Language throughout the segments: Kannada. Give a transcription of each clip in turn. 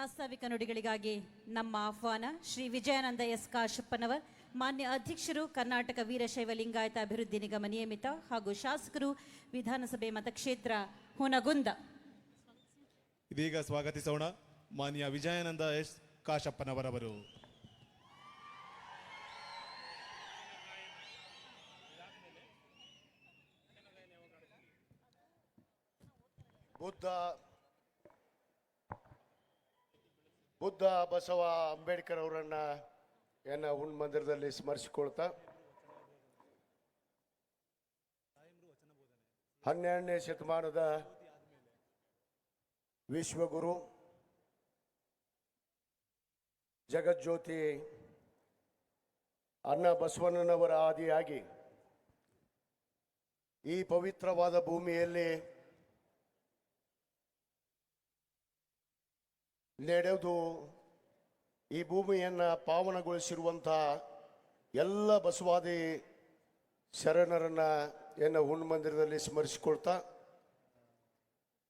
ಪ್ರಾಸ್ತಾವಿಕ ನುಡಿಗಳಿಗಾಗಿ ನಮ್ಮ ಆಹ್ವಾನ ಶ್ರೀ ವಿಜಯಾನಂದ ಎಸ್ ಕಾಶಪ್ಪನವರ್ ಮಾನ್ಯ ಅಧ್ಯಕ್ಷರು ಕರ್ನಾಟಕ ವೀರಶೈವ ಲಿಂಗಾಯತ ಅಭಿವೃದ್ಧಿ ನಿಗಮ ನಿಯಮಿತ ಹಾಗೂ ಶಾಸಕರು ವಿಧಾನಸಭೆ ಮತಕ್ಷೇತ್ರ ಹುನಗುಂದ. ಇದೀಗ ಸ್ವಾಗತಿಸೋಣ ಮಾನ್ಯ ವಿಜಯಾನಂದ ಎಸ್ ಕಾಶಪ್ಪನವರವರು. ಬುದ್ಧ ಬುದ್ಧ ಬಸವ ಅಂಬೇಡ್ಕರ್ ಅವರನ್ನ ಏನ ಹುಣ್ ಮಂದಿರದಲ್ಲಿ ಸ್ಮರಿಸಿಕೊಳ್ತಾ. ಹನ್ನೆರಡನೇ ಶತಮಾನದ ವಿಶ್ವಗುರು ಜಗಜ್ಯೋತಿ ಅನ್ನ ಬಸವಣ್ಣನವರ ಆದಿಯಾಗಿ ಈ ಪವಿತ್ರವಾದ ಭೂಮಿಯಲ್ಲಿ ನಡೆದು ಈ ಭೂಮಿಯನ್ನು ಪಾವನಗೊಳಿಸಿರುವಂಥ ಎಲ್ಲ ಬಸವಾದಿ ಶರಣರನ್ನು ಎನ್ನ ಹುಣ್ಮಂದಿರದಲ್ಲಿ ಸ್ಮರಿಸಿಕೊಳ್ತಾ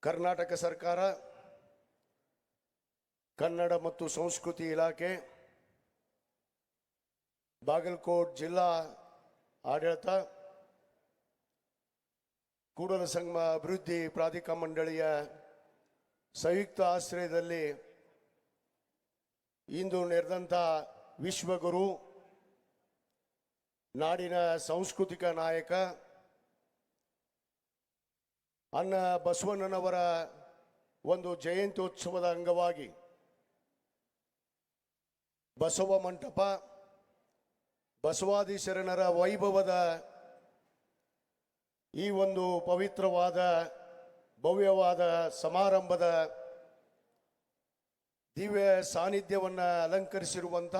ಕರ್ನಾಟಕ ಸರ್ಕಾರ, ಕನ್ನಡ ಮತ್ತು ಸಂಸ್ಕೃತಿ ಇಲಾಖೆ, ಬಾಗಲಕೋಟ್ ಜಿಲ್ಲಾ ಆಡಳಿತ, ಕೂಡಲ ಸಂಗಮ ಅಭಿವೃದ್ಧಿ ಪ್ರಾಧಿಕಾರ ಮಂಡಳಿಯ ಸಂಯುಕ್ತ ಆಶ್ರಯದಲ್ಲಿ ಇಂದು ನೆರೆದಂಥ ವಿಶ್ವಗುರು, ನಾಡಿನ ಸಾಂಸ್ಕೃತಿಕ ನಾಯಕ ಅನ್ನ ಬಸವಣ್ಣನವರ ಒಂದು ಜಯಂತ್ಯೋತ್ಸವದ ಅಂಗವಾಗಿ ಬಸವ ಮಂಟಪ, ಬಸವಾದಿ ಶರಣರ ವೈಭವದ ಈ ಒಂದು ಪವಿತ್ರವಾದ, ಭವ್ಯವಾದ ಸಮಾರಂಭದ ದಿವ್ಯ ಸಾನ್ನಿಧ್ಯವನ್ನು ಅಲಂಕರಿಸಿರುವಂಥ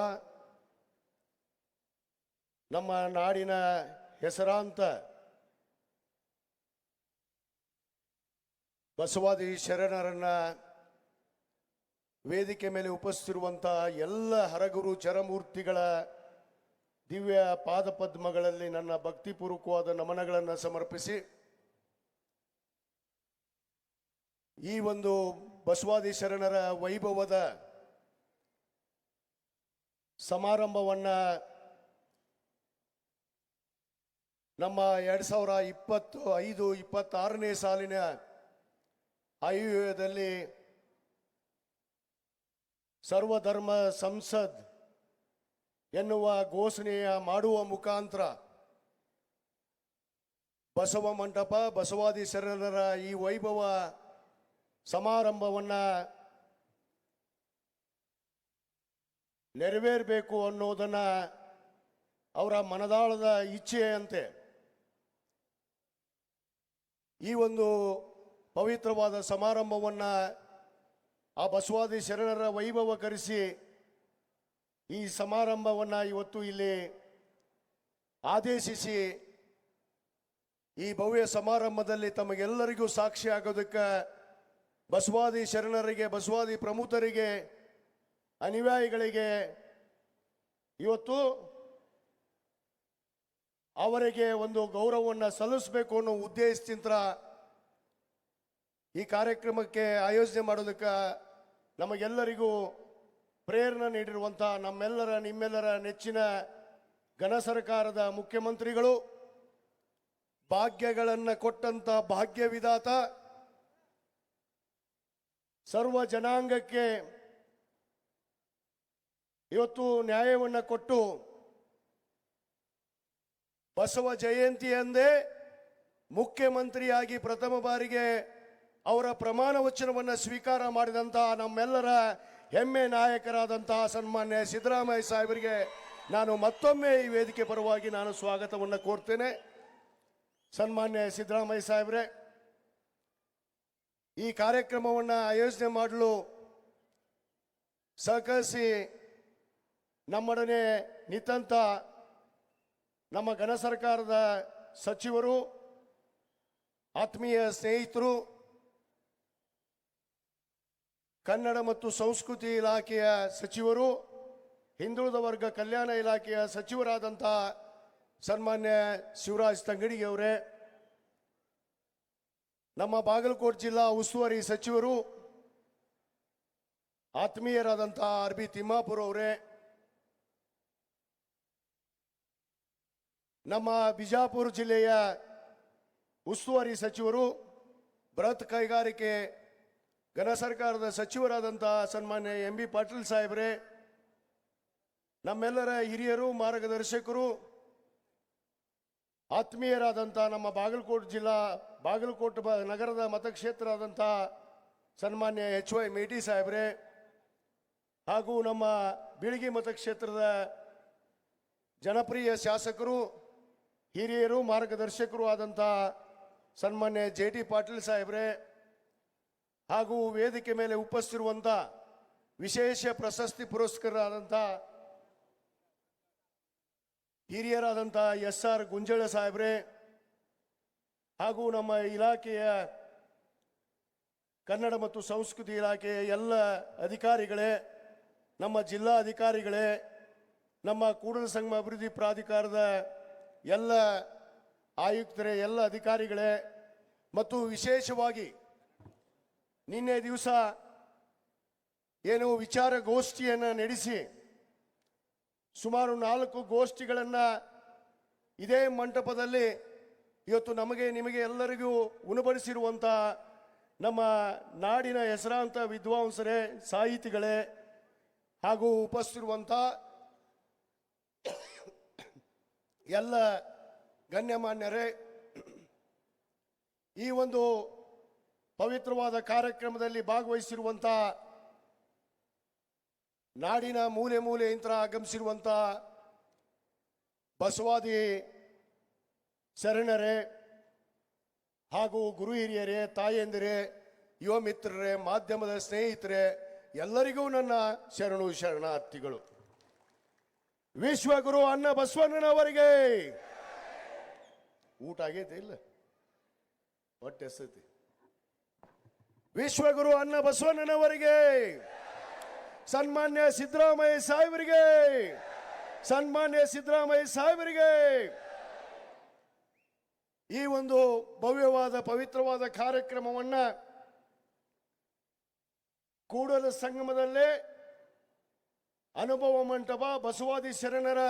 ನಮ್ಮ ನಾಡಿನ ಹೆಸರಾಂತ ಬಸವಾದಿ ಶರಣರನ್ನ ವೇದಿಕೆ ಮೇಲೆ ಉಪಸ್ಥಿತಿರುವಂಥ ಎಲ್ಲ ಹರಗುರು ಚರಮೂರ್ತಿಗಳ ದಿವ್ಯ ಪಾದಪದ್ಮಗಳಲ್ಲಿ ನನ್ನ ಭಕ್ತಿಪೂರ್ವಕವಾದ ನಮನಗಳನ್ನು ಸಮರ್ಪಿಸಿ ಈ ಒಂದು ಬಸವಾದಿ ಶರಣರ ವೈಭವದ ಸಮಾರಂಭವನ್ನ ನಮ್ಮ ಎರಡ್ ಸಾವಿರ ಇಪ್ಪತ್ತು, ಐದು, ಇಪ್ಪತ್ತಾರನೇ ಸಾಲಿನ ಆಯುವ್ಯದಲ್ಲಿ ಸರ್ವಧರ್ಮ ಸಂಸದ್ ಎನ್ನುವ ಘೋಷಣೆಯ ಮಾಡುವ ಮುಖಾಂತರ ಬಸವ ಮಂಟಪ, ಬಸವಾದಿ ಶರಣರ ಈ ವೈಭವ ಸಮಾರಂಭವನ್ನ ನೆರವೇರಬೇಕು ಅನ್ನೋದನ್ನು ಅವರ ಮನದಾಳದ ಇಚ್ಛೆಯಂತೆ ಈ ಒಂದು ಪವಿತ್ರವಾದ ಸಮಾರಂಭವನ್ನ ಆ ಬಸವಾದಿ ಶರಣರ ವೈಭವ ಕರೆಸಿ ಈ ಸಮಾರಂಭವನ್ನ ಇವತ್ತು ಇಲ್ಲಿ ಆದೇಶಿಸಿ ಈ ಭವ್ಯ ಸಮಾರಂಭದಲ್ಲಿ ತಮಗೆಲ್ಲರಿಗೂ ಸಾಕ್ಷಿ ಆಗೋದಕ್ಕೆ ಬಸವಾದಿ ಶರಣರಿಗೆ, ಬಸವಾದಿ ಪ್ರಮುಖರಿಗೆ, ಅನುಯಾಯಿಗಳಿಗೆ ಇವತ್ತು ಅವರಿಗೆ ಒಂದು ಗೌರವವನ್ನು ಸಲ್ಲಿಸಬೇಕು ಅನ್ನೋ ಉದ್ದೇಶದಿಂದ ಈ ಕಾರ್ಯಕ್ರಮಕ್ಕೆ ಆಯೋಜನೆ ಮಾಡೋದಕ್ಕೆ ನಮಗೆಲ್ಲರಿಗೂ ಪ್ರೇರಣೆ ನೀಡಿರುವಂಥ ನಮ್ಮೆಲ್ಲರ, ನಿಮ್ಮೆಲ್ಲರ ನೆಚ್ಚಿನ ಘನ ಸರ್ಕಾರದ ಮುಖ್ಯಮಂತ್ರಿಗಳು, ಭಾಗ್ಯಗಳನ್ನು ಕೊಟ್ಟಂಥ ಭಾಗ್ಯ ವಿಧಾತ ಸರ್ವ ಜನಾಂಗಕ್ಕೆ ಇವತ್ತು ನ್ಯಾಯವನ್ನು ಕೊಟ್ಟು ಬಸವ ಜಯಂತಿ ಎಂದೇ ಮುಖ್ಯಮಂತ್ರಿಯಾಗಿ ಪ್ರಥಮ ಬಾರಿಗೆ ಅವರ ಪ್ರಮಾಣ ವಚನವನ್ನು ಸ್ವೀಕಾರ ಮಾಡಿದಂತಹ ನಮ್ಮೆಲ್ಲರ ಹೆಮ್ಮೆ ನಾಯಕರಾದಂತಹ ಸನ್ಮಾನ್ಯ ಸಿದ್ದರಾಮಯ್ಯ ಸಾಹೇಬರಿಗೆ ನಾನು ಮತ್ತೊಮ್ಮೆ ಈ ವೇದಿಕೆ ಪರವಾಗಿ ನಾನು ಸ್ವಾಗತವನ್ನು ಕೋರ್ತೇನೆ. ಸನ್ಮಾನ್ಯ ಸಿದ್ದರಾಮಯ್ಯ ಸಾಹೇಬ್ರೆ ಈ ಕಾರ್ಯಕ್ರಮವನ್ನು ಆಯೋಜನೆ ಮಾಡಲು ಸಹಕರಿಸಿ ನಮ್ಮೊಡನೆ ನಿಂತಂತ ನಮ್ಮ ಘನ ಸರ್ಕಾರದ ಸಚಿವರು, ಆತ್ಮೀಯ ಸ್ನೇಹಿತರು, ಕನ್ನಡ ಮತ್ತು ಸಂಸ್ಕೃತಿ ಇಲಾಖೆಯ ಸಚಿವರು, ಹಿಂದುಳಿದ ವರ್ಗ ಕಲ್ಯಾಣ ಇಲಾಖೆಯ ಸಚಿವರಾದಂಥ ಸನ್ಮಾನ್ಯ ಶಿವರಾಜ್ ತಂಗಡಿಗೆ ಅವರೇ ನಮ್ಮ ಬಾಗಲಕೋಟೆ ಜಿಲ್ಲಾ ಉಸ್ತುವಾರಿ ಸಚಿವರು ಆತ್ಮೀಯರಾದಂಥ ಆರ್ ಬಿ ತಿಮ್ಮಾಪುರ ಅವರೇ, ನಮ್ಮ ಬಿಜಾಪುರ ಜಿಲ್ಲೆಯ ಉಸ್ತುವಾರಿ ಸಚಿವರು, ಬೃಹತ್ ಕೈಗಾರಿಕೆ, ಘನ ಸರ್ಕಾರದ ಸಚಿವರಾದಂಥ ಸನ್ಮಾನ್ಯ ಎಂ ಬಿ ಪಾಟೀಲ್ ಸಾಹೇಬ್ರೆ, ನಮ್ಮೆಲ್ಲರ ಹಿರಿಯರು, ಮಾರ್ಗದರ್ಶಕರು ಆತ್ಮೀಯರಾದಂಥ ನಮ್ಮ ಬಾಗಲಕೋಟೆ ಜಿಲ್ಲಾ ಬಾಗಲಕೋಟೆ ನಗರದ ಮತಕ್ಷೇತ್ರ ಆದಂಥ ಸನ್ಮಾನ್ಯ ಎಚ್ ವೈ ಮೇಟಿ ಸಾಹೇಬ್ರೆ ಹಾಗೂ ನಮ್ಮ ಬೀಳಗಿ ಮತಕ್ಷೇತ್ರದ ಜನಪ್ರಿಯ ಶಾಸಕರು, ಹಿರಿಯರು, ಮಾರ್ಗದರ್ಶಕರು ಆದಂಥ ಸನ್ಮಾನ್ಯ ಜೆ ಟಿ ಪಾಟೀಲ್ ಸಾಹೇಬ್ರೆ ಹಾಗೂ ವೇದಿಕೆ ಮೇಲೆ ಉಪಸ್ಥಿರುವಂಥ ವಿಶೇಷ ಪ್ರಶಸ್ತಿ ಪುರಸ್ಕರಾದಂಥ ಹಿರಿಯರಾದಂಥ ಎಸ್ ಆರ್ ಗುಂಜಳ ಸಾಹೇಬ್ರೆ ಹಾಗೂ ನಮ್ಮ ಇಲಾಖೆಯ ಕನ್ನಡ ಮತ್ತು ಸಂಸ್ಕೃತಿ ಇಲಾಖೆಯ ಎಲ್ಲ ಅಧಿಕಾರಿಗಳೇ, ನಮ್ಮ ಜಿಲ್ಲಾ ಅಧಿಕಾರಿಗಳೇ, ನಮ್ಮ ಕೂಡಲ ಸಂಘ ಅಭಿವೃದ್ಧಿ ಪ್ರಾಧಿಕಾರದ ಎಲ್ಲ ಆಯುಕ್ತರೇ, ಎಲ್ಲ ಅಧಿಕಾರಿಗಳೇ, ಮತ್ತು ವಿಶೇಷವಾಗಿ ನಿನ್ನೆ ದಿವಸ ಏನು ವಿಚಾರಗೋಷ್ಠಿಯನ್ನು ನಡೆಸಿ ಸುಮಾರು ನಾಲ್ಕು ಗೋಷ್ಠಿಗಳನ್ನು ಇದೇ ಮಂಟಪದಲ್ಲಿ ಇವತ್ತು ನಮಗೆ ನಿಮಗೆ ಎಲ್ಲರಿಗೂ ಉಣಬಡಿಸಿರುವಂಥ ನಮ್ಮ ನಾಡಿನ ಹೆಸರಾಂತ ವಿದ್ವಾಂಸರೇ, ಸಾಹಿತಿಗಳೇ ಹಾಗೂ ಉಪಸ್ಥಿರುವಂಥ ಎಲ್ಲ ಗಣ್ಯಮಾನ್ಯರೇ, ಈ ಒಂದು ಪವಿತ್ರವಾದ ಕಾರ್ಯಕ್ರಮದಲ್ಲಿ ಭಾಗವಹಿಸಿರುವಂಥ ನಾಡಿನ ಮೂಲೆ ಮೂಲೆಯಿಂದ ಆಗಮಿಸಿರುವಂಥ ಬಸವಾದಿ ಶರಣರೇ ಹಾಗೂ ಗುರು ಹಿರಿಯರೇ, ತಾಯಂದಿರೇ, ಯುವ ಮಿತ್ರರೇ, ಮಾಧ್ಯಮದ ಸ್ನೇಹಿತರೆ, ಎಲ್ಲರಿಗೂ ನನ್ನ ಶರಣು ಶರಣಾರ್ಥಿಗಳು. ವಿಶ್ವಗುರು ಅನ್ನ ಬಸವಣ್ಣನವರಿಗೆ ಊಟ ಆಗೈತೆ ಇಲ್ಲ? ಹೊಟ್ಟೆ ಸತಿ ವಿಶ್ವಗುರು ಅನ್ನ ಬಸವಣ್ಣನವರಿಗೆ ಸನ್ಮಾನ್ಯ ಸಿದ್ದರಾಮಯ್ಯ ಸಾಹೇಬರಿಗೆ. ಸನ್ಮಾನ್ಯ ಸಿದ್ದರಾಮಯ್ಯ ಸಾಹೇಬರಿಗೆ. ಈ ಒಂದು ಭವ್ಯವಾದ, ಪವಿತ್ರವಾದ ಕಾರ್ಯಕ್ರಮವನ್ನ ಕೂಡಲ ಸಂಗಮದಲ್ಲೇ ಅನುಭವ ಮಂಟಪ ಬಸವಾದಿ ಶರಣರ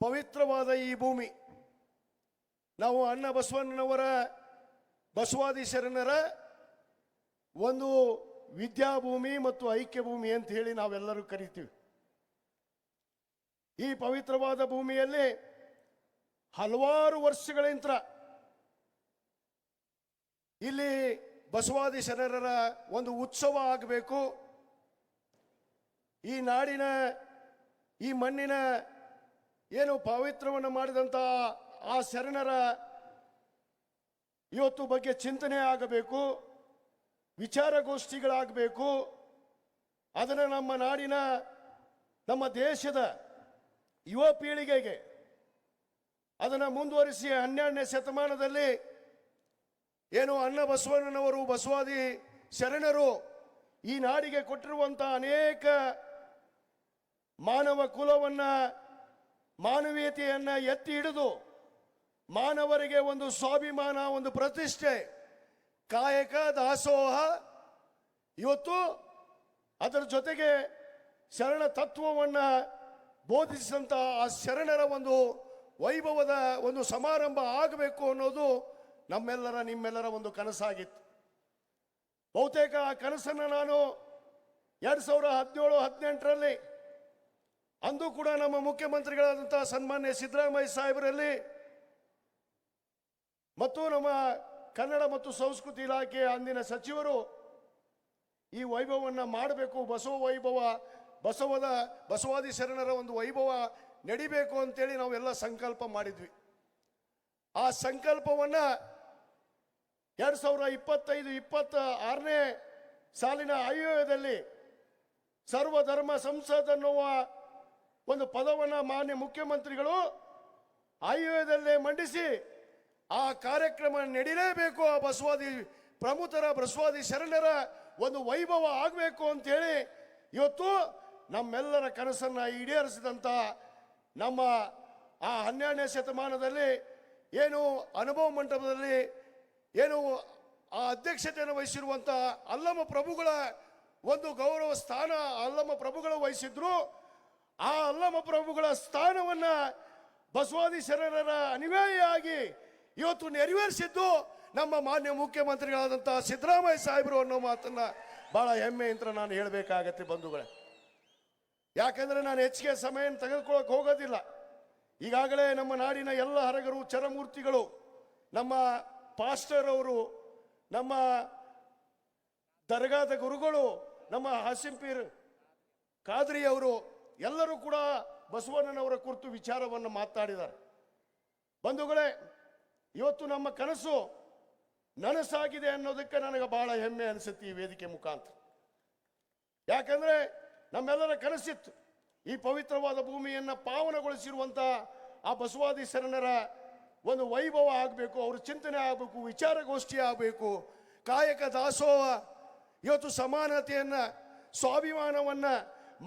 ಪವಿತ್ರವಾದ ಈ ಭೂಮಿ. ನಾವು ಅಣ್ಣ ಬಸವಣ್ಣನವರ, ಬಸವಾದಿ ಶರಣರ ಒಂದು ವಿದ್ಯಾಭೂಮಿ ಮತ್ತು ಐಕ್ಯ ಭೂಮಿ ಅಂತ ಹೇಳಿ ನಾವೆಲ್ಲರೂ ಕರಿತೀವಿ. ಈ ಪವಿತ್ರವಾದ ಭೂಮಿಯಲ್ಲಿ ಹಲವಾರು ವರ್ಷಗಳಿಂದ ಇಲ್ಲಿ ಬಸವಾದಿ ಶರಣರ ಒಂದು ಉತ್ಸವ ಆಗಬೇಕು. ಈ ನಾಡಿನ, ಈ ಮಣ್ಣಿನ ಏನು ಪಾವಿತ್ರವನ್ನು ಮಾಡಿದಂಥ ಆ ಶರಣರ ಇವತ್ತು ಬಗ್ಗೆ ಚಿಂತನೆ ಆಗಬೇಕು, ವಿಚಾರಗೋಷ್ಠಿಗಳಾಗಬೇಕು. ಅದನ್ನು ನಮ್ಮ ನಾಡಿನ, ನಮ್ಮ ದೇಶದ ಯುವ ಪೀಳಿಗೆಗೆ ಅದನ್ನು ಮುಂದುವರಿಸಿ ಹನ್ನೆರಡನೇ ಶತಮಾನದಲ್ಲಿ ಏನು ಅಣ್ಣ ಬಸವಣ್ಣನವರು ಬಸವಾದಿ ಶರಣರು ಈ ನಾಡಿಗೆ ಕೊಟ್ಟಿರುವಂಥ ಅನೇಕ ಮಾನವ ಕುಲವನ್ನ, ಮಾನವೀಯತೆಯನ್ನು ಎತ್ತಿ ಹಿಡಿದು ಮಾನವರಿಗೆ ಒಂದು ಸ್ವಾಭಿಮಾನ, ಒಂದು ಪ್ರತಿಷ್ಠೆ, ಕಾಯಕ, ದಾಸೋಹ ಇವತ್ತು ಅದರ ಜೊತೆಗೆ ಶರಣ ತತ್ವವನ್ನು ಬೋಧಿಸಿದಂಥ ಆ ಶರಣರ ಒಂದು ವೈಭವದ ಒಂದು ಸಮಾರಂಭ ಆಗಬೇಕು ಅನ್ನೋದು ನಮ್ಮೆಲ್ಲರ, ನಿಮ್ಮೆಲ್ಲರ ಒಂದು ಕನಸಾಗಿತ್ತು. ಬಹುತೇಕ ಆ ಕನಸನ್ನು ನಾನು ಎರಡು ಸಾವಿರ ಹದಿನೇಳು, ಹದಿನೆಂಟರಲ್ಲಿ ಅಂದು ಕೂಡ ನಮ್ಮ ಮುಖ್ಯಮಂತ್ರಿಗಳಾದಂಥ ಸನ್ಮಾನ್ಯ ಸಿದ್ದರಾಮಯ್ಯ ಸಾಹೇಬರಲ್ಲಿ ಮತ್ತು ನಮ್ಮ ಕನ್ನಡ ಮತ್ತು ಸಂಸ್ಕೃತಿ ಇಲಾಖೆಯ ಅಂದಿನ ಸಚಿವರು ಈ ವೈಭವವನ್ನು ಮಾಡಬೇಕು. ಬಸವ ವೈಭವ, ಬಸವದ, ಬಸವಾದಿ ಶರಣರ ಒಂದು ವೈಭವ ನಡಿಬೇಕು ಅಂತೇಳಿ ನಾವೆಲ್ಲ ಸಂಕಲ್ಪ ಮಾಡಿದ್ವಿ. ಆ ಸಂಕಲ್ಪವನ್ನ ಎರಡ್ ಸಾವಿರ ಇಪ್ಪತ್ತೈದು ಇಪ್ಪತ್ತ ಆರನೇ ಸಾಲಿನ ಆಯೋಗದಲ್ಲಿ ಸರ್ವಧರ್ಮ ಸಂಸದ್ ಅನ್ನುವ ಒಂದು ಪದವನ್ನು ಮಾನ್ಯ ಮುಖ್ಯಮಂತ್ರಿಗಳು ಆಯೋಗದಲ್ಲೇ ಮಂಡಿಸಿ ಆ ಕಾರ್ಯಕ್ರಮ ನಡೀಲೇಬೇಕು. ಆ ಬಸವಾದಿ ಪ್ರಮುಖರ, ಬಸವಾದಿ ಶರಣರ ಒಂದು ವೈಭವ ಆಗಬೇಕು ಅಂತೇಳಿ ಇವತ್ತು ನಮ್ಮೆಲ್ಲರ ಕನಸನ್ನ ಈಡೇರಿಸಿದಂಥ ನಮ್ಮ ಆ ಹನ್ನೆರಡನೇ ಶತಮಾನದಲ್ಲಿ ಏನು ಅನುಭವ ಮಂಟಪದಲ್ಲಿ ಏನು ಆ ಅಧ್ಯಕ್ಷತೆಯನ್ನು ವಹಿಸಿರುವಂಥ ಅಲ್ಲಮ ಪ್ರಭುಗಳ ಒಂದು ಗೌರವ ಸ್ಥಾನ ಅಲ್ಲಮ್ಮ ಪ್ರಭುಗಳು ವಹಿಸಿದ್ರು. ಆ ಅಲ್ಲಮ್ಮ ಪ್ರಭುಗಳ ಸ್ಥಾನವನ್ನ ಬಸವಾದಿ ಶರಣರ ಅನಿವಾಯಿಯಾಗಿ ಇವತ್ತು ನೆರವೇರಿಸಿದ್ದು ನಮ್ಮ ಮಾನ್ಯ ಮುಖ್ಯಮಂತ್ರಿಗಳಾದಂಥ ಸಿದ್ದರಾಮಯ್ಯ ಸಾಹೇಬರು ಅನ್ನೋ ಮಾತನ್ನ ಬಹಳ ಹೆಮ್ಮೆಯಿಂದ ನಾನು ಹೇಳಬೇಕಾಗತ್ತೆ ಬಂಧುಗಳೇ. ಯಾಕಂದ್ರೆ ನಾನು ಹೆಚ್ಚಿಗೆ ಸಮಯ ತೆಗೆದುಕೊಳ್ಳೋಕೆ ಹೋಗೋದಿಲ್ಲ. ಈಗಾಗಲೇ ನಮ್ಮ ನಾಡಿನ ಎಲ್ಲ ಹರಗರು, ಚರಮೂರ್ತಿಗಳು, ನಮ್ಮ ಪಾಸ್ಟರ್ ಅವರು, ನಮ್ಮ ದರ್ಗಾದ ಗುರುಗಳು, ನಮ್ಮ ಹಾಸಿಂಪೀರ್ ಖಾದ್ರಿ ಅವರು, ಎಲ್ಲರೂ ಕೂಡ ಬಸವಣ್ಣನವರ ಕುರಿತು ವಿಚಾರವನ್ನು ಮಾತಾಡಿದ್ದಾರೆ. ಬಂಧುಗಳೇ, ಇವತ್ತು ನಮ್ಮ ಕನಸು ನನಸಾಗಿದೆ ಅನ್ನೋದಕ್ಕೆ ನನಗೆ ಬಹಳ ಹೆಮ್ಮೆ ಅನಿಸುತ್ತೆ ಈ ವೇದಿಕೆ ಮುಖಾಂತರ. ಯಾಕಂದ್ರೆ ನಮ್ಮೆಲ್ಲರ ಕನಸಿತ್ತು. ಈ ಪವಿತ್ರವಾದ ಭೂಮಿಯನ್ನು ಪಾವನಗೊಳಿಸಿರುವಂಥ ಆ ಬಸವಾದಿ ಶರಣರ ಒಂದು ವೈಭವ ಆಗಬೇಕು, ಅವ್ರ ಚಿಂತನೆ ಆಗಬೇಕು, ವಿಚಾರಗೋಷ್ಠಿ ಆಗಬೇಕು. ಕಾಯಕ ದಾಸೋಹ ಇವತ್ತು ಸಮಾನತೆಯನ್ನು, ಸ್ವಾಭಿಮಾನವನ್ನು,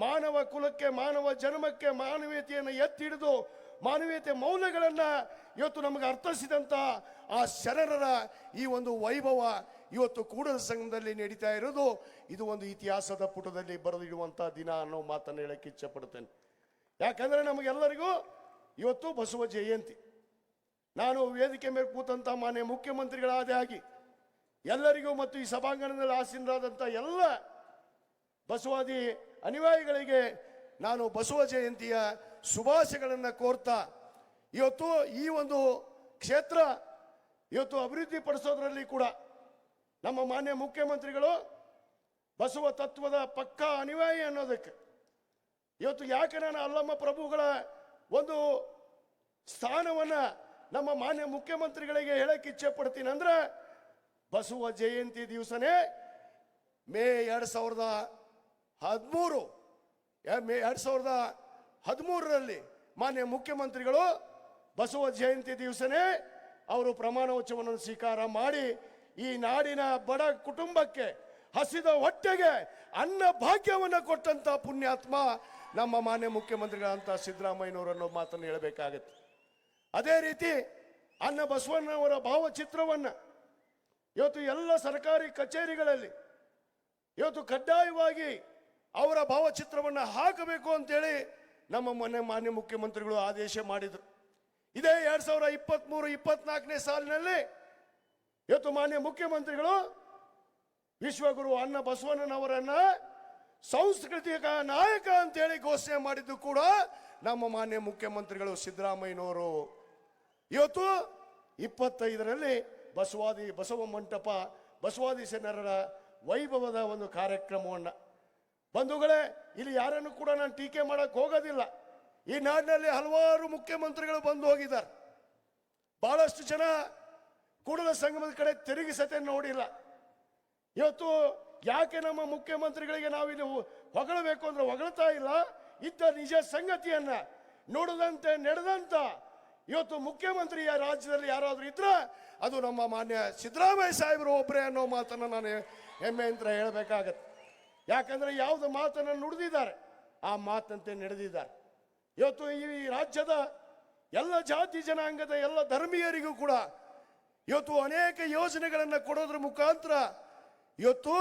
ಮಾನವ ಕುಲಕ್ಕೆ, ಮಾನವ ಜನ್ಮಕ್ಕೆ, ಮಾನವೀಯತೆಯನ್ನು ಎತ್ತಿ ಹಿಡಿದು ಮಾನವೀಯತೆ ಮೌಲ್ಯಗಳನ್ನು ಇವತ್ತು ನಮಗೆ ಅರ್ಥಿಸಿದಂತ ಆ ಶರಣರ ಈ ಒಂದು ವೈಭವ ಇವತ್ತು ಕೂಡಲ ಸಂಘದಲ್ಲಿ ನಡೀತಾ ಇರೋದು, ಇದು ಒಂದು ಇತಿಹಾಸದ ಪುಟದಲ್ಲಿ ಬರೆದಿಡುವಂಥ ದಿನ ಅನ್ನೋ ಮಾತನ್ನು ಹೇಳಕ್ಕೆ ಇಚ್ಛಪಡ್ತೇನೆ ಯಾಕಂದ್ರೆ ನಮಗೆಲ್ಲರಿಗೂ ಇವತ್ತು ಬಸವ ಜಯಂತಿ. ನಾನು ವೇದಿಕೆ ಮೇಲೆ ಕೂತಂತ ಮಾನ್ಯ ಮುಖ್ಯಮಂತ್ರಿಗಳಾದ ಆಗಿ ಎಲ್ಲರಿಗೂ ಮತ್ತು ಈ ಸಭಾಂಗಣದಲ್ಲಿ ಆಸೀನರಾದಂಥ ಎಲ್ಲ ಬಸವಾದಿ ಅನಿವಾಯಿಗಳಿಗೆ ನಾನು ಬಸವ ಜಯಂತಿಯ ಶುಭಾಶಯಗಳನ್ನು ಕೋರ್ತಾ, ಇವತ್ತು ಈ ಒಂದು ಕ್ಷೇತ್ರ ಇವತ್ತು ಅಭಿವೃದ್ಧಿ ಪಡಿಸೋದ್ರಲ್ಲಿ ಕೂಡ ನಮ್ಮ ಮಾನ್ಯ ಮುಖ್ಯಮಂತ್ರಿಗಳು ಬಸವ ತತ್ವದ ಪಕ್ಕಾ ಅನಿವಾರ್ಯ ಅನ್ನೋದಕ್ಕೆ. ಇವತ್ತು ಯಾಕೆ ನಾನು ಅಲ್ಲಮ್ಮ ಪ್ರಭುಗಳ ಒಂದು ಸ್ಥಾನವನ್ನು ನಮ್ಮ ಮಾನ್ಯ ಮುಖ್ಯಮಂತ್ರಿಗಳಿಗೆ ಹೇಳಕ್ಕೆ ಇಚ್ಛೆ ಪಡ್ತೀನಿ ಅಂದ್ರೆ ಬಸವ ಜಯಂತಿ ದಿವಸನೇ ಮೇ ಎರಡು ಸಾವಿರದ ಹದಿಮೂರು ಮೇ ಎರಡು ಸಾವಿರದ ಹದಿಮೂರರಲ್ಲಿ ಮಾನ್ಯ ಮುಖ್ಯಮಂತ್ರಿಗಳು ಬಸವ ಜಯಂತಿ ದಿವಸನೇ ಅವರು ಪ್ರಮಾಣ ವಚನವನ್ನು ಸ್ವೀಕಾರ ಮಾಡಿ ಈ ನಾಡಿನ ಬಡ ಕುಟುಂಬಕ್ಕೆ ಹಸಿದ ಹೊಟ್ಟೆಗೆ ಅನ್ನ ಭಾಗ್ಯವನ್ನು ಕೊಟ್ಟಂತ ಪುಣ್ಯಾತ್ಮ ನಮ್ಮ ಮಾನ್ಯ ಮುಖ್ಯಮಂತ್ರಿಗಳಂತ ಸಿದ್ದರಾಮಯ್ಯನವರನ್ನು ಮಾತನ್ನು ಹೇಳಬೇಕಾಗತ್ತೆ. ಅದೇ ರೀತಿ ಅನ್ನ ಬಸವಣ್ಣವರ ಭಾವಚಿತ್ರವನ್ನ ಇವತ್ತು ಎಲ್ಲ ಸರ್ಕಾರಿ ಕಚೇರಿಗಳಲ್ಲಿ ಇವತ್ತು ಕಡ್ಡಾಯವಾಗಿ ಅವರ ಭಾವಚಿತ್ರವನ್ನು ಹಾಕಬೇಕು ಅಂತೇಳಿ ನಮ್ಮ ಮೊನ್ನೆ ಮಾನ್ಯ ಮುಖ್ಯಮಂತ್ರಿಗಳು ಆದೇಶ ಮಾಡಿದರು. ಇದೇ ಎರಡು ಸಾವಿರ ಇಪ್ಪತ್ತ್ಮೂರು ಇಪ್ಪತ್ನಾಲ್ಕನೇ ಸಾಲಿನಲ್ಲಿ ಇವತ್ತು ಮಾನ್ಯ ಮುಖ್ಯಮಂತ್ರಿಗಳು, ವಿಶ್ವಗುರು ಅನ್ನ ಬಸವಣ್ಣನವರನ್ನ ಸಾಂಸ್ಕೃತಿಕ ನಾಯಕ ಅಂತೇಳಿ ಘೋಷಣೆ ಮಾಡಿದ್ದು ಕೂಡ ನಮ್ಮ ಮಾನ್ಯ ಮುಖ್ಯಮಂತ್ರಿಗಳು ಸಿದ್ದರಾಮಯ್ಯನವರು. ಇವತ್ತು ಇಪ್ಪತ್ತೈದರಲ್ಲಿ ಬಸವಾದಿ ಬಸವ ಮಂಟಪ, ಬಸವಾದಿ ಸೇನರ ವೈಭವದ ಒಂದು ಕಾರ್ಯಕ್ರಮವನ್ನು. ಬಂಧುಗಳೇ ಇಲ್ಲಿ ಯಾರನ್ನು ಕೂಡ ನಾನು ಟೀಕೆ ಮಾಡೋಕ್ಕೆ ಹೋಗೋದಿಲ್ಲ. ಈ ನಾಡಿನಲ್ಲಿ ಹಲವಾರು ಮುಖ್ಯಮಂತ್ರಿಗಳು ಬಂದು ಹೋಗಿದ್ದಾರೆ. ಬಹಳಷ್ಟು ಜನ ಕೂಡಲ ಸಂಗಮದ ಕಡೆ ತಿರುಗಿ ಸತೆ ನೋಡಿಲ್ಲ. ಇವತ್ತು ಯಾಕೆ ನಮ್ಮ ಮುಖ್ಯಮಂತ್ರಿಗಳಿಗೆ ನಾವಿಲ್ಲಿ ಹೊಗಳಬೇಕು ಅಂದ್ರೆ ಹೊಗಳ್ತಾ ಇಲ್ಲ? ಇದ್ದ ನಿಜ ಸಂಗತಿಯನ್ನ ನೋಡದಂತೆ, ನಡೆದಂತ ಇವತ್ತು ಮುಖ್ಯಮಂತ್ರಿ ರಾಜ್ಯದಲ್ಲಿ ಯಾರಾದ್ರೂ ಇದ್ರೆ ಅದು ನಮ್ಮ ಮಾನ್ಯ ಸಿದ್ದರಾಮಯ್ಯ ಸಾಹೇಬರು ಒಬ್ಬರೇ ಅನ್ನೋ ಮಾತನ್ನ ನಾನು ಹೆಮ್ಮೆ ಅಂತ ಹೇಳಬೇಕಾಗತ್ತೆ. ಯಾಕಂದ್ರೆ ಯಾವುದು ಮಾತನ್ನು ನುಡಿದಿದ್ದಾರೆ, ಆ ಮಾತಂತೆ ನಡೆದಿದ್ದಾರೆ. ಇವತ್ತು ಈ ರಾಜ್ಯದ ಎಲ್ಲ ಜಾತಿ ಜನಾಂಗದ ಎಲ್ಲ ಧರ್ಮೀಯರಿಗೂ ಕೂಡ ಇವತ್ತು ಅನೇಕ ಯೋಜನೆಗಳನ್ನು ಕೊಡೋದ್ರ ಮುಖಾಂತರ ಇವತ್ತು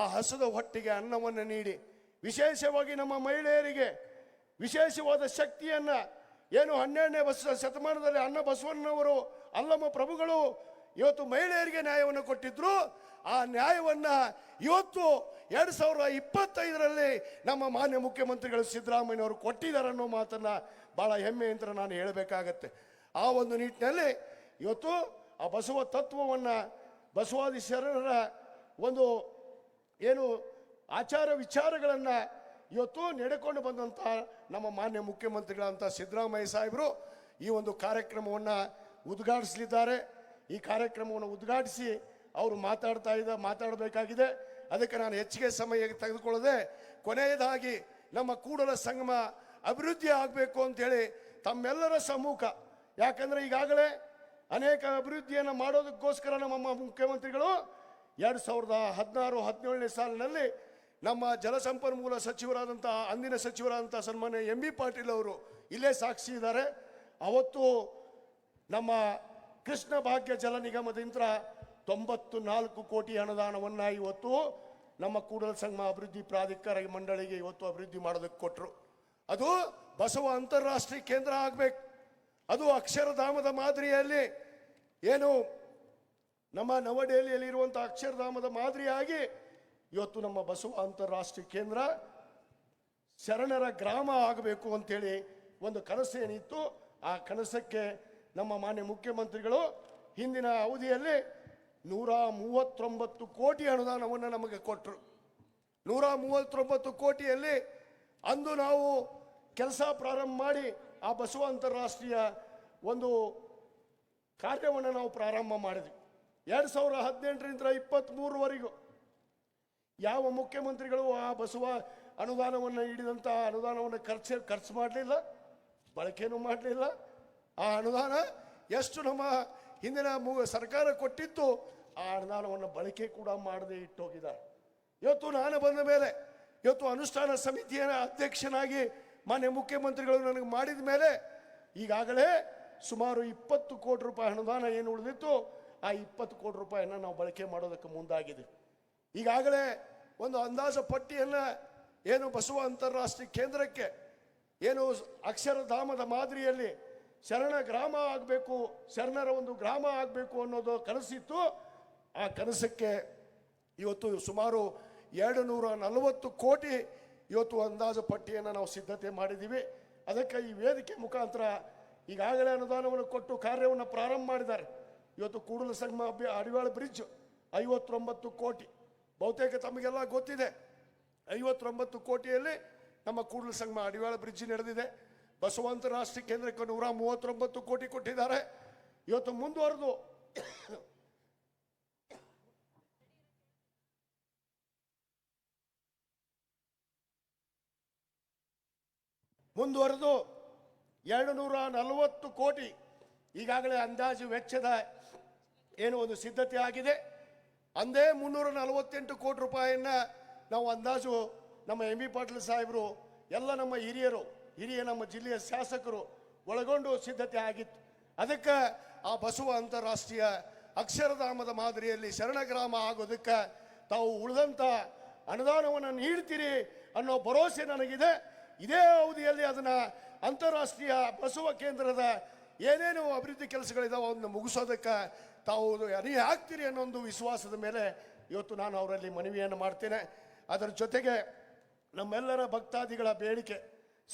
ಆ ಹಸದ ಹೊಟ್ಟಿಗೆ ಅನ್ನವನ್ನು ನೀಡಿ, ವಿಶೇಷವಾಗಿ ನಮ್ಮ ಮಹಿಳೆಯರಿಗೆ ವಿಶೇಷವಾದ ಶಕ್ತಿಯನ್ನ, ಏನು ಹನ್ನೆರಡನೇ ಬಸ, ಶತಮಾನದಲ್ಲಿ ಅನ್ನ ಬಸವಣ್ಣನವರು, ಅಲ್ಲಮ್ಮ ಪ್ರಭುಗಳು ಇವತ್ತು ಮಹಿಳೆಯರಿಗೆ ನ್ಯಾಯವನ್ನು ಕೊಟ್ಟಿದ್ರು. ಆ ನ್ಯಾಯವನ್ನ ಇವತ್ತು ಎರಡು ಸಾವಿರದ ಇಪ್ಪತ್ತೈದರಲ್ಲಿ ನಮ್ಮ ಮಾನ್ಯ ಮುಖ್ಯಮಂತ್ರಿಗಳು ಸಿದ್ದರಾಮಯ್ಯನವರು ಕೊಟ್ಟಿದ್ದಾರೆ ಅನ್ನೋ ಮಾತನ್ನ ಬಹಳ ಹೆಮ್ಮೆಯಿಂದ ನಾನು ಹೇಳಬೇಕಾಗತ್ತೆ. ಆ ಒಂದು ನಿಟ್ಟಿನಲ್ಲಿ ಇವತ್ತು ಆ ಬಸವ ತತ್ವವನ್ನು ಬಸವಾದಿ ಶರಣರ ಒಂದು ಏನು ಆಚಾರ ವಿಚಾರಗಳನ್ನು ಇವತ್ತು ನಡೆಕೊಂಡು ಬಂದಂಥ ನಮ್ಮ ಮಾನ್ಯ ಮುಖ್ಯಮಂತ್ರಿಗಳಂತ ಸಿದ್ದರಾಮಯ್ಯ ಸಾಹೇಬರು ಈ ಒಂದು ಕಾರ್ಯಕ್ರಮವನ್ನು ಉದ್ಘಾಟಿಸಲಿದ್ದಾರೆ. ಈ ಕಾರ್ಯಕ್ರಮವನ್ನು ಉದ್ಘಾಟಿಸಿ ಅವರು ಮಾತಾಡ್ತಾ ಇದ್ದ, ಮಾತಾಡಬೇಕಾಗಿದೆ. ಅದಕ್ಕೆ ನಾನು ಹೆಚ್ಚಿಗೆ ಸಮಯ ತೆಗೆದುಕೊಳ್ಳದೆ ಕೊನೆಯದಾಗಿ ನಮ್ಮ ಕೂಡಲ ಸಂಗಮ ಅಭಿವೃದ್ಧಿ ಆಗಬೇಕು ಅಂತೇಳಿ ತಮ್ಮೆಲ್ಲರ ಸಮ್ಮುಖ. ಯಾಕಂದರೆ ಈಗಾಗಲೇ ಅನೇಕ ಅಭಿವೃದ್ಧಿಯನ್ನು ಮಾಡೋದಕ್ಕೋಸ್ಕರ ನಮ್ಮ ಮುಖ್ಯಮಂತ್ರಿಗಳು ಎರಡು ಸಾವಿರದ ಹದಿನಾರು, ಹದಿನೇಳನೇ ಸಾಲಿನಲ್ಲಿ ನಮ್ಮ ಜಲಸಂಪನ್ಮೂಲ ಸಚಿವರಾದಂಥ ಅಂದಿನ ಸಚಿವರಾದಂಥ ಸನ್ಮಾನ್ಯ ಎಂ ಬಿ ಪಾಟೀಲ್ ಅವರು ಇಲ್ಲೇ ಸಾಕ್ಷಿ ಇದ್ದಾರೆ. ಅವತ್ತು ನಮ್ಮ ಕೃಷ್ಣ ಭಾಗ್ಯ ಜಲ ನಿಗಮದಿಂದ ತೊಂಬತ್ತು ನಾಲ್ಕು ಕೋಟಿ ಅನುದಾನವನ್ನು ಇವತ್ತು ನಮ್ಮ ಕೂಡಲ ಸಂಗಮ ಅಭಿವೃದ್ಧಿ ಪ್ರಾಧಿಕಾರ ಮಂಡಳಿಗೆ ಇವತ್ತು ಅಭಿವೃದ್ಧಿ ಮಾಡೋದಕ್ಕೆ ಕೊಟ್ಟರು ಅದು ಬಸವ ಅಂತಾರಾಷ್ಟ್ರೀಯ ಕೇಂದ್ರ ಆಗಬೇಕು. ಅದು ಅಕ್ಷರಧಾಮದ ಮಾದರಿಯಲ್ಲಿ ಏನು ನಮ್ಮ ನವದೆಹಲಿಯಲ್ಲಿರುವಂಥ ಅಕ್ಷರಧಾಮದ ಮಾದರಿಯಾಗಿ ಇವತ್ತು ನಮ್ಮ ಬಸವ ಅಂತಾರಾಷ್ಟ್ರೀಯ ಕೇಂದ್ರ ಶರಣರ ಗ್ರಾಮ ಆಗಬೇಕು ಅಂತೇಳಿ ಒಂದು ಕನಸು ಏನಿತ್ತು ಆ ಕನಸಕ್ಕೆ ನಮ್ಮ ಮಾನ್ಯ ಮುಖ್ಯಮಂತ್ರಿಗಳು ಹಿಂದಿನ ಅವಧಿಯಲ್ಲಿ ನೂರ ಮೂವತ್ತೊಂಬತ್ತು ಕೋಟಿ ಅನುದಾನವನ್ನು ನಮಗೆ ಕೊಟ್ಟರು. ನೂರ ಮೂವತ್ತೊಂಬತ್ತು ಕೋಟಿಯಲ್ಲಿ ಅಂದು ನಾವು ಕೆಲಸ ಪ್ರಾರಂಭ ಮಾಡಿ ಆ ಬಸವ ಅಂತಾರಾಷ್ಟ್ರೀಯ ಒಂದು ಕಾರ್ಯವನ್ನು ನಾವು ಪ್ರಾರಂಭ ಮಾಡಿದ್ವಿ. ಎರಡು ಸಾವಿರ ಹದಿನೆಂಟರಿಂದ ಇಪ್ಪತ್ತ್ಮೂರವರೆಗೂ ಯಾವ ಮುಖ್ಯಮಂತ್ರಿಗಳು ಆ ಬಸವ ಅನುದಾನವನ್ನು ಹಿಡಿದಂಥ ಅನುದಾನವನ್ನು ಖರ್ಚು ಖರ್ಚು ಮಾಡಲಿಲ್ಲ ಬಳಕೆಯೂ ಮಾಡಲಿಲ್ಲ. ಆ ಅನುದಾನ ಎಷ್ಟು ನಮ್ಮ ಹಿಂದಿನ ಸರ್ಕಾರ ಕೊಟ್ಟಿತ್ತು, ಆ ಅನುದಾನವನ್ನು ಬಳಕೆ ಕೂಡ ಮಾಡದೆ ಇಟ್ಟೋಗಿದ್ದಾರೆ. ಇವತ್ತು ನಾನು ಬಂದ ಮೇಲೆ, ಇವತ್ತು ಅನುಷ್ಠಾನ ಸಮಿತಿಯ ಅಧ್ಯಕ್ಷನಾಗಿ ಮಾನ್ಯ ಮುಖ್ಯಮಂತ್ರಿಗಳು ನನಗೆ ಮಾಡಿದ ಮೇಲೆ ಈಗಾಗಲೇ ಸುಮಾರು ಇಪ್ಪತ್ತು ಕೋಟಿ ರೂಪಾಯಿ ಅನುದಾನ ಏನು ಉಳಿದಿತ್ತು, ಆ ಇಪ್ಪತ್ತು ಕೋಟಿ ರೂಪಾಯಿಯನ್ನು ನಾವು ಬಳಕೆ ಮಾಡೋದಕ್ಕೆ ಮುಂದಾಗಿದೆ. ಈಗಾಗಲೇ ಒಂದು ಅಂದಾಜು ಪಟ್ಟಿಯನ್ನು ಏನು ಬಸವ ಅಂತಾರಾಷ್ಟ್ರೀಯ ಕೇಂದ್ರಕ್ಕೆ ಏನು ಅಕ್ಷರಧಾಮದ ಮಾದರಿಯಲ್ಲಿ ಶರಣ ಗ್ರಾಮ ಆಗಬೇಕು, ಶರಣರ ಒಂದು ಗ್ರಾಮ ಆಗಬೇಕು ಅನ್ನೋದು ಕನಸಿತ್ತು. ಆ ಕನಸಕ್ಕೆ ಇವತ್ತು ಸುಮಾರು ಎರಡು ನೂರ ನಲವತ್ತು ಕೋಟಿ ಇವತ್ತು ಅಂದಾಜು ಪಟ್ಟಿಯನ್ನು ನಾವು ಸಿದ್ಧತೆ ಮಾಡಿದ್ದೀವಿ. ಅದಕ್ಕೆ ಈ ವೇದಿಕೆ ಮುಖಾಂತರ ಈಗಾಗಲೇ ಅನುದಾನವನ್ನು ಕೊಟ್ಟು ಕಾರ್ಯವನ್ನು ಪ್ರಾರಂಭ ಮಾಡಿದ್ದಾರೆ. ಇವತ್ತು ಕೂಡಲ ಸಂಗಮ ಅಡಿವಾಳ ಬ್ರಿಡ್ಜ್ ಐವತ್ತೊಂಬತ್ತು ಕೋಟಿ. ಬಹುತೇಕ ತಮಗೆಲ್ಲ ಗೊತ್ತಿದೆ. ಐವತ್ತೊಂಬತ್ತು ಕೋಟಿಯಲ್ಲಿ ನಮ್ಮ ಕೂಡಲ ಸಂಗಮ ಅಡಿವಾಳ ಬ್ರಿಡ್ಜ್ ನಡೆದಿದೆ. ಬಸವಂತ ರಾಷ್ಟ್ರೀಯ ಕೇಂದ್ರಕ್ಕೆ ನೂರ ಮೂವತ್ತೊಂಬತ್ತು ಕೋಟಿ ಕೊಟ್ಟಿದ್ದಾರೆ. ಇವತ್ತು ಮುಂದುವರೆದು ಮುಂದುವರೆದು ಎರಡು ನೂರ ನಲವತ್ತು ಕೋಟಿ ಈಗಾಗಲೇ ಅಂದಾಜು ವೆಚ್ಚದ ಏನು ಒಂದು ಸಿದ್ಧತೆ ಆಗಿದೆ. ಅಂದೇ ಮುನ್ನೂರ ನಲವತ್ತೆಂಟು ಕೋಟಿ ರೂಪಾಯಿಯನ್ನು ನಾವು ಅಂದಾಜು ನಮ್ಮ ಎಂ ಬಿ ಪಾಟೀಲ್ ಸಾಹೇಬರು, ಎಲ್ಲ ನಮ್ಮ ಹಿರಿಯರು, ಹಿರಿಯ ನಮ್ಮ ಜಿಲ್ಲೆಯ ಶಾಸಕರು ಒಳಗೊಂಡು ಸಿದ್ಧತೆ ಆಗಿತ್ತು. ಅದಕ್ಕೆ ಆ ಬಸವ ಅಂತಾರಾಷ್ಟ್ರೀಯ ಅಕ್ಷರಧಾಮದ ಮಾದರಿಯಲ್ಲಿ ಶರಣಗ್ರಾಮ ಆಗೋದಕ್ಕೆ ತಾವು ಉಳಿದಂಥ ಅನುದಾನವನ್ನು ನೀಡ್ತೀರಿ ಅನ್ನೋ ಭರವಸೆ ನನಗಿದೆ. ಇದೇ ಅವಧಿಯಲ್ಲಿ ಅದನ್ನ ಅಂತಾರಾಷ್ಟ್ರೀಯ ಪ್ರಸವ ಕೇಂದ್ರದ ಏನೇನು ಅಭಿವೃದ್ಧಿ ಕೆಲಸಗಳಿದಾವೆ ಅವನ್ನ ಮುಗಿಸೋದಕ್ಕೆ ತಾವು ಅನಿ ಆಗ್ತೀರಿ ಅನ್ನೋ ಒಂದು ವಿಶ್ವಾಸದ ಮೇಲೆ ಇವತ್ತು ನಾನು ಅವರಲ್ಲಿ ಮನವಿಯನ್ನು ಮಾಡ್ತೇನೆ. ಅದರ ಜೊತೆಗೆ ನಮ್ಮೆಲ್ಲರ ಭಕ್ತಾದಿಗಳ ಬೇಡಿಕೆ,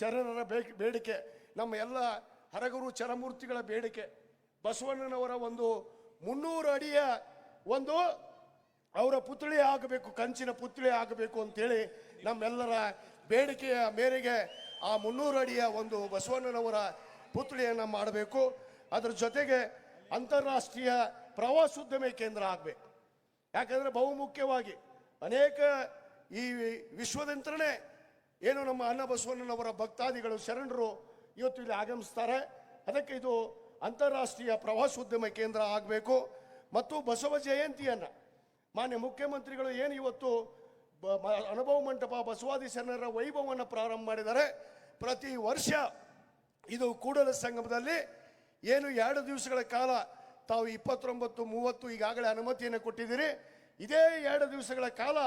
ಶರಣರ ಬೇಡಿಕೆ, ನಮ್ಮ ಎಲ್ಲ ಹರಗುರು ಚರಮೂರ್ತಿಗಳ ಬೇಡಿಕೆ, ಬಸವಣ್ಣನವರ ಒಂದು ಮುನ್ನೂರು ಅಡಿಯ ಒಂದು ಅವರ ಪುತ್ಳಿ ಆಗಬೇಕು, ಕಂಚಿನ ಪುತ್ಳಿ ಆಗಬೇಕು ಅಂತೇಳಿ ನಮ್ಮೆಲ್ಲರ ಬೇಡಿಕೆಯ ಮೇರೆಗೆ ಆ ಮುನ್ನೂರು ಅಡಿಯ ಒಂದು ಬಸವಣ್ಣನವರ ಪುತ್ಳಿಯನ್ನು ಮಾಡಬೇಕು. ಅದರ ಜೊತೆಗೆ ಅಂತಾರಾಷ್ಟ್ರೀಯ ಪ್ರವಾಸೋದ್ಯಮ ಕೇಂದ್ರ ಆಗಬೇಕು. ಯಾಕಂದರೆ ಬಹುಮುಖ್ಯವಾಗಿ ಅನೇಕ ಈ ವಿಶ್ವದಂತ್ರನೇ ಏನು ನಮ್ಮ ಅನ್ನ ಬಸವಣ್ಣನವರ ಭಕ್ತಾದಿಗಳು ಶರಣರು ಇವತ್ತು ಇಲ್ಲಿ ಆಗಮಿಸ್ತಾರೆ. ಅದಕ್ಕೆ ಇದು ಅಂತಾರಾಷ್ಟ್ರೀಯ ಪ್ರವಾಸೋದ್ಯಮ ಕೇಂದ್ರ ಆಗಬೇಕು. ಮತ್ತು ಬಸವ ಜಯಂತಿಯನ್ನು ಮಾನ್ಯ ಮುಖ್ಯಮಂತ್ರಿಗಳು ಏನು ಇವತ್ತು ಅನುಭವ ಮಂಟಪ ಬಸವಾದಿ ಶರಣರ ವೈಭವವನ್ನು ಪ್ರಾರಂಭ ಮಾಡಿದ್ದಾರೆ. ಪ್ರತಿ ವರ್ಷ ಇದು ಕೂಡಲ ಸಂಗಮದಲ್ಲಿ ಏನು ಎರಡು ದಿವಸಗಳ ಕಾಲ ತಾವು ಇಪ್ಪತ್ತೊಂಬತ್ತು, ಮೂವತ್ತು ಈಗಾಗಲೇ ಅನುಮತಿಯನ್ನು ಕೊಟ್ಟಿದ್ದೀರಿ. ಇದೇ ಎರಡು ದಿವಸಗಳ ಕಾಲ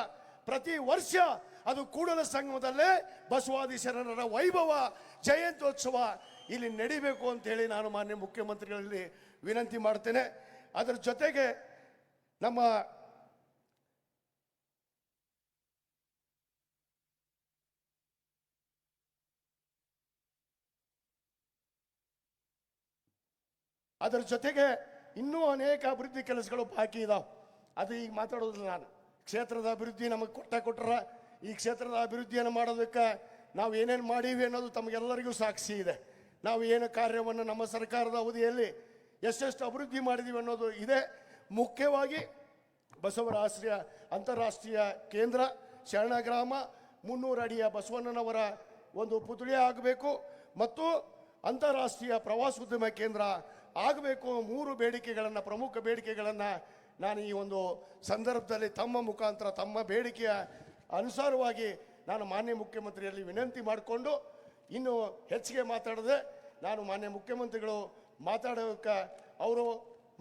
ಪ್ರತಿ ವರ್ಷ ಅದು ಕೂಡಲ ಸಂಗಮದಲ್ಲೇ ಬಸವಾದಿ ಶರಣರ ವೈಭವ ಜಯಂತ್ಯೋತ್ಸವ ಇಲ್ಲಿ ನಡಿಬೇಕು ಅಂತ ಹೇಳಿ ನಾನು ಮಾನ್ಯ ಮುಖ್ಯಮಂತ್ರಿಗಳಲ್ಲಿ ವಿನಂತಿ ಮಾಡ್ತೇನೆ. ಅದರ ಜೊತೆಗೆ ನಮ್ಮ ಅದರ ಜೊತೆಗೆ ಇನ್ನೂ ಅನೇಕ ಅಭಿವೃದ್ಧಿ ಕೆಲಸಗಳು ಬಾಕಿ ಇದಾವೆ. ಅದು ಈಗ ಮಾತಾಡೋದಿಲ್ಲ ನಾನು. ಕ್ಷೇತ್ರದ ಅಭಿವೃದ್ಧಿ ನಮಗೆ ಕೊಟ್ಟ ಕೊಟ್ಟರ ಈ ಕ್ಷೇತ್ರದ ಅಭಿವೃದ್ಧಿಯನ್ನು ಮಾಡೋದಕ್ಕೆ ನಾವು ಏನೇನು ಮಾಡೀವಿ ಅನ್ನೋದು ತಮಗೆಲ್ಲರಿಗೂ ಸಾಕ್ಷಿ ಇದೆ. ನಾವು ಏನು ಕಾರ್ಯವನ್ನು ನಮ್ಮ ಸರ್ಕಾರದ ಅವಧಿಯಲ್ಲಿ ಎಷ್ಟೆಷ್ಟು ಅಭಿವೃದ್ಧಿ ಮಾಡಿದೀವಿ ಅನ್ನೋದು ಇದೆ. ಮುಖ್ಯವಾಗಿ ಬಸವರಾಷ್ಟ್ರೀಯ ಅಂತಾರಾಷ್ಟ್ರೀಯ ಕೇಂದ್ರ, ಶರಣಗ್ರಾಮ, ಮುನ್ನೂರು ಅಡಿಯ ಬಸವಣ್ಣನವರ ಒಂದು ಪುತ್ಳಿ ಆಗಬೇಕು. ಮತ್ತು ಅಂತಾರಾಷ್ಟ್ರೀಯ ಪ್ರವಾಸೋದ್ಯಮ ಕೇಂದ್ರ ಆಗಬೇಕು ಮೂರು ಬೇಡಿಕೆಗಳನ್ನು, ಪ್ರಮುಖ ಬೇಡಿಕೆಗಳನ್ನು ನಾನು ಈ ಒಂದು ಸಂದರ್ಭದಲ್ಲಿ ತಮ್ಮ ಮುಖಾಂತರ, ತಮ್ಮ ಬೇಡಿಕೆಯ ಅನುಸಾರವಾಗಿ ನಾನು ಮಾನ್ಯ ಮುಖ್ಯಮಂತ್ರಿಯಲ್ಲಿ ವಿನಂತಿ ಮಾಡಿಕೊಂಡು ಇನ್ನು ಹೆಚ್ಚಿಗೆ ಮಾತಾಡದೆ ನಾನು ಮಾನ್ಯ ಮುಖ್ಯಮಂತ್ರಿಗಳು ಮಾತಾಡೋಕ್ಕೆ ಅವರು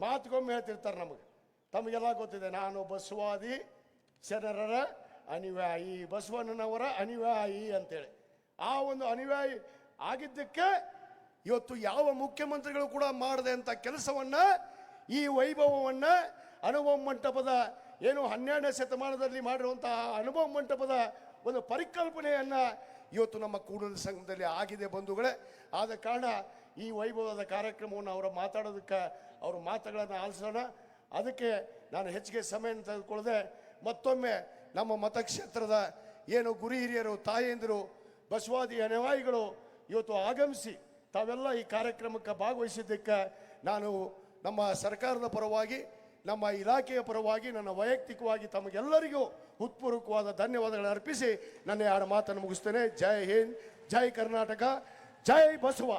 ಮಾತುಗೊಮ್ಮೆ ಹೇಳ್ತಿರ್ತಾರೆ ನಮಗೆ. ತಮಗೆಲ್ಲ ಗೊತ್ತಿದೆ, ನಾನು ಬಸವಾದಿ ಜನರರ ಅನಿವಾಯಿ ಬಸವಣ್ಣನವರ ಅನಿವಾಯಿ ಅಂತೇಳಿ. ಆ ಒಂದು ಅನಿವಾಯಿ ಆಗಿದ್ದಕ್ಕೆ ಇವತ್ತು ಯಾವ ಮುಖ್ಯಮಂತ್ರಿಗಳು ಕೂಡ ಮಾಡದೆ ಅಂತ ಕೆಲಸವನ್ನ, ಈ ವೈಭವವನ್ನ ಅನುಭವ ಮಂಟಪದ ಏನು ಹನ್ನೆರಡನೇ ಶತಮಾನದಲ್ಲಿ ಮಾಡಿರುವಂತಹ ಅನುಭವ ಮಂಟಪದ ಒಂದು ಪರಿಕಲ್ಪನೆಯನ್ನ ಇವತ್ತು ನಮ್ಮ ಕೂಡಲ ಸಂಘದಲ್ಲಿ ಆಗಿದೆ ಬಂಧುಗಳೇ. ಆದ ಕಾರಣ ಈ ವೈಭವದ ಕಾರ್ಯಕ್ರಮವನ್ನು ಅವರ ಮಾತಾಡೋದಕ್ಕೆ ಅವರ ಮಾತುಗಳನ್ನು ಆಲಿಸೋಣ. ಅದಕ್ಕೆ ನಾನು ಹೆಚ್ಚಿಗೆ ಸಮಯ ತೆಗೆದುಕೊಳ್ಳದೆ ಮತ್ತೊಮ್ಮೆ ನಮ್ಮ ಮತಕ್ಷೇತ್ರದ ಏನು ಗುರಿ ಹಿರಿಯರು, ತಾಯಂದಿರು, ಬಸವಾದಿ ಅನವಾಯಿಗಳು ಇವತ್ತು ಆಗಮಿಸಿ ತಾವೆಲ್ಲ ಈ ಕಾರ್ಯಕ್ರಮಕ್ಕೆ ಭಾಗವಹಿಸಿದ್ದಕ್ಕೆ ನಾನು ನಮ್ಮ ಸರ್ಕಾರದ ಪರವಾಗಿ, ನಮ್ಮ ಇಲಾಖೆಯ ಪರವಾಗಿ, ನನ್ನ ವೈಯಕ್ತಿಕವಾಗಿ ತಮಗೆಲ್ಲರಿಗೂ ಹೃತ್ಪೂರ್ವಕವಾದ ಧನ್ಯವಾದಗಳನ್ನು ಅರ್ಪಿಸಿ ನನ್ನ ಎರಡು ಮಾತನ್ನು ಮುಗಿಸ್ತೇನೆ. ಜೈ ಹಿಂದ್, ಜೈ ಕರ್ನಾಟಕ, ಜೈ ಬಸವ.